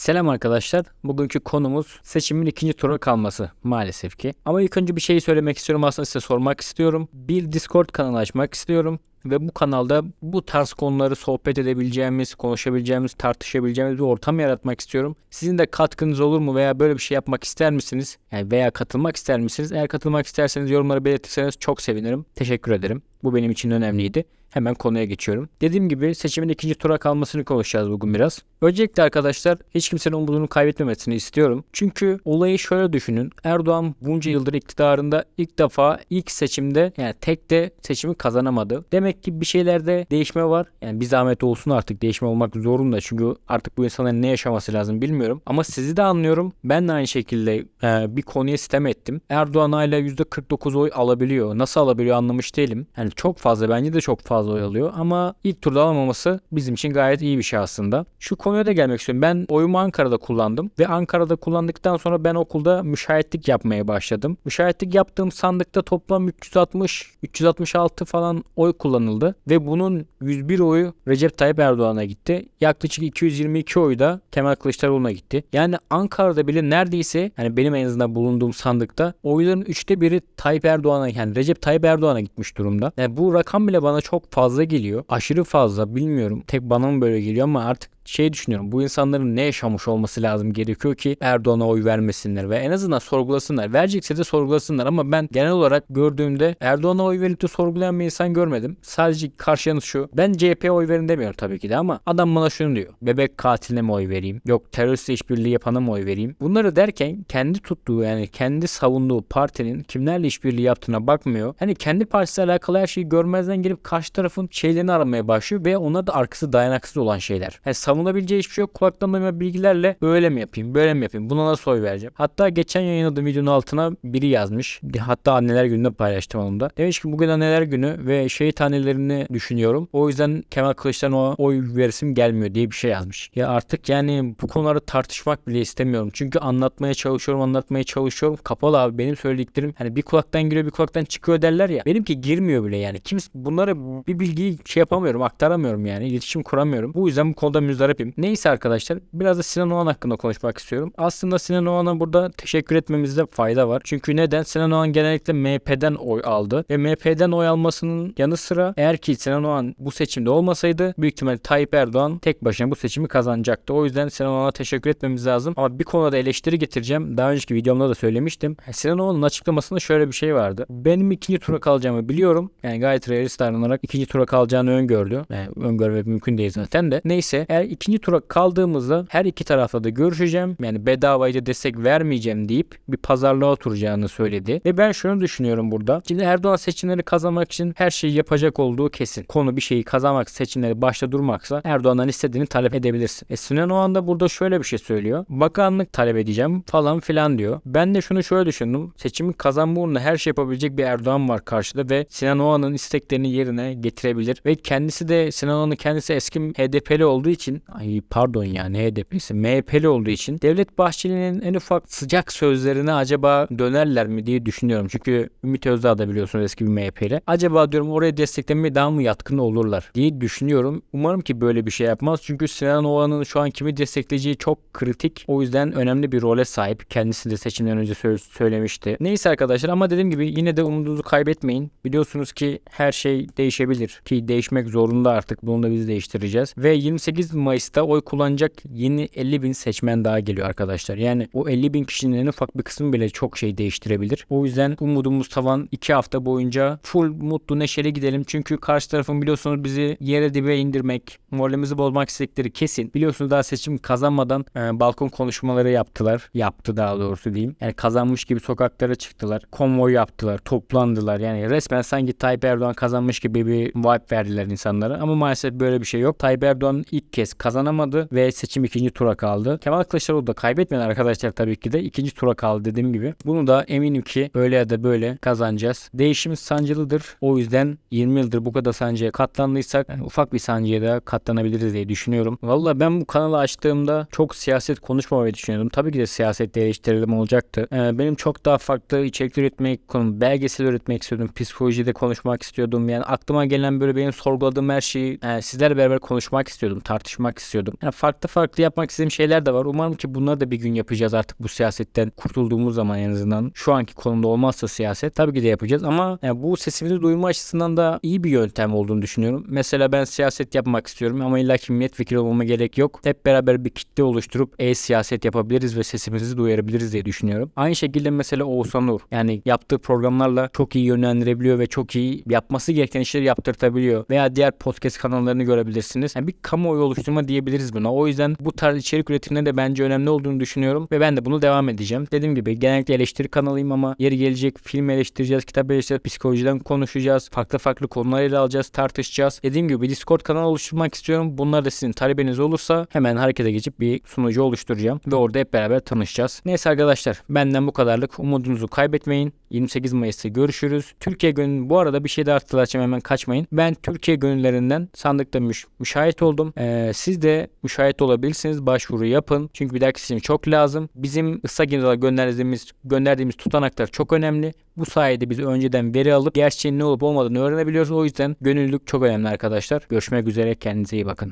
Selam arkadaşlar. Bugünkü konumuz seçimin ikinci tura kalması maalesef ki. Ama ilk önce bir şeyi söylemek istiyorum. Aslında size sormak istiyorum. Bir Discord kanalı açmak istiyorum. Ve bu kanalda bu tarz konuları sohbet edebileceğimiz, konuşabileceğimiz, tartışabileceğimiz bir ortam yaratmak istiyorum. Sizin de katkınız olur mu veya böyle bir şey yapmak ister misiniz? Yani veya katılmak ister misiniz? Eğer katılmak isterseniz yorumları belirtirseniz çok sevinirim. Teşekkür ederim. Bu benim için önemliydi. Hemen konuya geçiyorum. Dediğim gibi seçimin ikinci tura kalmasını konuşacağız bugün biraz. Öncelikle arkadaşlar hiç kimsenin umudunu kaybetmemesini istiyorum. Çünkü olayı şöyle düşünün. Erdoğan bunca yıldır iktidarında ilk defa ilk seçimde yani tek de seçimi kazanamadı. Demek ki bir şeylerde değişme var. Yani bir zahmet olsun artık değişme olmak zorunda. Çünkü artık bu insanların ne yaşaması lazım bilmiyorum. Ama sizi de anlıyorum. Ben de aynı şekilde e, bir konuya sistem ettim. Erdoğan hala %49 oy alabiliyor. Nasıl alabiliyor anlamış değilim. Yani çok fazla bence de çok fazla oy alıyor. Ama ilk turda alamaması bizim için gayet iyi bir şey aslında. Şu konuya da gelmek istiyorum. Ben oyumu Ankara'da kullandım. Ve Ankara'da kullandıktan sonra ben okulda müşahitlik yapmaya başladım. Müşahitlik yaptığım sandıkta toplam 360, 366 falan oy kullanıldı. Ve bunun 101 oyu Recep Tayyip Erdoğan'a gitti. Yaklaşık 222 oyu da Kemal Kılıçdaroğlu'na gitti. Yani Ankara'da bile neredeyse yani benim en azından bulunduğum sandıkta oyların üçte biri Tayyip Erdoğan'a yani Recep Tayyip Erdoğan'a gitmiş durumda. Yani bu rakam bile bana çok fazla geliyor. Aşırı fazla bilmiyorum. Tek bana mı böyle geliyor ama artık şey düşünüyorum. Bu insanların ne yaşamış olması lazım gerekiyor ki Erdoğan'a oy vermesinler ve en azından sorgulasınlar. Verecekse de sorgulasınlar ama ben genel olarak gördüğümde Erdoğan'a oy verip de sorgulayan bir insan görmedim. Sadece karşı yanı şu. Ben CHP'ye oy verin demiyorum tabii ki de ama adam bana şunu diyor. Bebek katiline mi oy vereyim? Yok teröristle işbirliği yapana mı oy vereyim? Bunları derken kendi tuttuğu yani kendi savunduğu partinin kimlerle işbirliği yaptığına bakmıyor. Hani kendi partisiyle alakalı her şeyi görmezden gelip karşı tarafın şeylerini aramaya başlıyor ve ona da arkası dayanaksız olan şeyler. Yani savunabileceği hiçbir şey yok. Kulaktan duyma bilgilerle böyle mi yapayım, böyle mi yapayım? Buna nasıl oy vereceğim? Hatta geçen yayınladığım videonun altına biri yazmış. Hatta anneler gününde paylaştım onu da. Demiş ki bugün anneler günü ve şehit annelerini düşünüyorum. O yüzden Kemal Kılıçdaroğlu'na oy verisim gelmiyor diye bir şey yazmış. Ya artık yani bu konuları tartışmak bile istemiyorum. Çünkü anlatmaya çalışıyorum, anlatmaya çalışıyorum. Kapalı abi benim söylediklerim hani bir kulaktan giriyor bir kulaktan çıkıyor derler ya. Benimki girmiyor bile yani. Kimse bunları bir bilgiyi şey yapamıyorum, aktaramıyorum yani. İletişim kuramıyorum. Bu yüzden bu konuda müzdaripim. Neyse arkadaşlar biraz da Sinan Oğan hakkında konuşmak istiyorum. Aslında Sinan Oğan'a burada teşekkür etmemizde fayda var. Çünkü neden? Sinan Oğan genellikle MHP'den oy aldı. Ve MHP'den oy almasının yanı sıra eğer ki Sinan Oğan bu seçimde olmasaydı büyük ihtimalle Tayyip Erdoğan tek başına bu seçimi kazanacaktı. O yüzden Sinan Oğan'a teşekkür etmemiz lazım. Ama bir konuda eleştiri getireceğim. Daha önceki videomda da söylemiştim. Sinan Oğan'ın açıklamasında şöyle bir şey vardı. Benim ikinci tura kalacağımı biliyorum. Yani gayet realist davranarak ikinci tura kalacağını öngördü. Yani öngörmek mümkün değil zaten de. Neyse eğer ikinci tura kaldığımızda her iki tarafla da görüşeceğim. Yani bedavayla destek vermeyeceğim deyip bir pazarlığa oturacağını söyledi. Ve ben şunu düşünüyorum burada. Şimdi Erdoğan seçimleri kazanmak için her şeyi yapacak olduğu kesin. Konu bir şeyi kazanmak, seçimleri başta durmaksa Erdoğan'dan istediğini talep edebilirsin. E Sinan Oğan da burada şöyle bir şey söylüyor. Bakanlık talep edeceğim falan filan diyor. Ben de şunu şöyle düşündüm. Seçimi kazanma uğruna her şey yapabilecek bir Erdoğan var karşıda ve Sinan Oğan'ın isteklerini yerine getirebilir. Ve kendisi de Sinan Oğan'ın kendisi eski HDP'li olduğu için ay pardon ya ne HDP'si MHP'li olduğu için Devlet Bahçeli'nin en ufak sıcak sözlerine acaba dönerler mi diye düşünüyorum. Çünkü Ümit Özdağ da biliyorsunuz eski bir MHP'li. Acaba diyorum oraya desteklemeye daha mı yatkın olurlar diye düşünüyorum. Umarım ki böyle bir şey yapmaz. Çünkü Sinan Oğan'ın şu an kimi destekleyeceği çok kritik. O yüzden önemli bir role sahip. Kendisi de seçimden önce sö- söylemişti. Neyse arkadaşlar ama dediğim gibi yine de umudunuzu kaybetmeyin. Biliyorsunuz ki her şey değişebilir. Ki değişmek zorunda artık. Bunu da biz değiştireceğiz. Ve 28 Mayıs'ta oy kullanacak yeni 50 bin seçmen daha geliyor arkadaşlar. Yani o 50 bin kişinin en ufak bir kısmı bile çok şey değiştirebilir. O yüzden umudumuz tavan 2 hafta boyunca full mutlu neşeli gidelim. Çünkü karşı tarafın biliyorsunuz bizi yere dibe indirmek, moralimizi bozmak istedikleri kesin. Biliyorsunuz daha seçim kazanmadan e, balkon konuşmaları yaptılar. Yaptı daha doğrusu diyeyim. Yani kazanmış gibi sokaklara çıktılar. Konvoy yaptılar. Toplandılar. Yani resmen sanki Tayyip Erdoğan kazanmış gibi bir vibe verdiler insanlara. Ama maalesef böyle bir şey yok. Tayyip Erdoğan ilk kez kazanamadı ve seçim ikinci tura kaldı. Kemal Kılıçdaroğlu da kaybetmedi arkadaşlar tabii ki de ikinci tura kaldı dediğim gibi. Bunu da eminim ki böyle ya da böyle kazanacağız. Değişim sancılıdır. O yüzden 20 yıldır bu kadar sancıya katlandıysak yani ufak bir sancıya da katlanabiliriz diye düşünüyorum. Valla ben bu kanalı açtığımda çok siyaset konuşmamayı düşünüyordum. Tabii ki de siyasetle eleştirilerim olacaktı. Ee, benim çok daha farklı içerik üretmek, konu belgesel üretmek istiyordum. Psikolojide konuşmak istiyordum. Yani aklıma gelen böyle benim sorguladığım her şeyi e, sizlerle beraber konuşmak istiyordum. Tartışmak yapmak istiyordum. Yani farklı farklı yapmak istediğim şeyler de var. Umarım ki bunları da bir gün yapacağız artık bu siyasetten kurtulduğumuz zaman en azından. Şu anki konumda olmazsa siyaset tabii ki de yapacağız ama yani bu sesimizi duyma açısından da iyi bir yöntem olduğunu düşünüyorum. Mesela ben siyaset yapmak istiyorum ama illa ki milletvekili olmama gerek yok. Hep beraber bir kitle oluşturup e-siyaset yapabiliriz ve sesimizi duyurabiliriz diye düşünüyorum. Aynı şekilde mesela Oğuzhan Uğur yani yaptığı programlarla çok iyi yönlendirebiliyor ve çok iyi yapması gereken işleri yaptırtabiliyor. Veya diğer podcast kanallarını görebilirsiniz. Yani bir kamuoyu oluşturma diyebiliriz buna. O yüzden bu tarz içerik üretiminde de bence önemli olduğunu düşünüyorum ve ben de bunu devam edeceğim. Dediğim gibi genellikle eleştiri kanalıyım ama yeri gelecek film eleştireceğiz, kitap eleştireceğiz, psikolojiden konuşacağız. Farklı farklı konular ele alacağız, tartışacağız. Dediğim gibi Discord kanalı oluşturmak istiyorum. Bunlar da sizin talebiniz olursa hemen harekete geçip bir sunucu oluşturacağım ve orada hep beraber tanışacağız. Neyse arkadaşlar benden bu kadarlık. Umudunuzu kaybetmeyin. 28 Mayıs'ta görüşürüz. Türkiye gönül bu arada bir şey daha hatırlatacağım hemen kaçmayın. Ben Türkiye gönüllerinden sandıkta müş, müşahit oldum. Ee, siz de müşahit olabilirsiniz. Başvuru yapın. Çünkü bir dahaki seçim çok lazım. Bizim Instagram'da gönderdiğimiz gönderdiğimiz tutanaklar çok önemli. Bu sayede biz önceden veri alıp gerçeğin ne olup olmadığını öğrenebiliyoruz. O yüzden gönüllülük çok önemli arkadaşlar. Görüşmek üzere. Kendinize iyi bakın.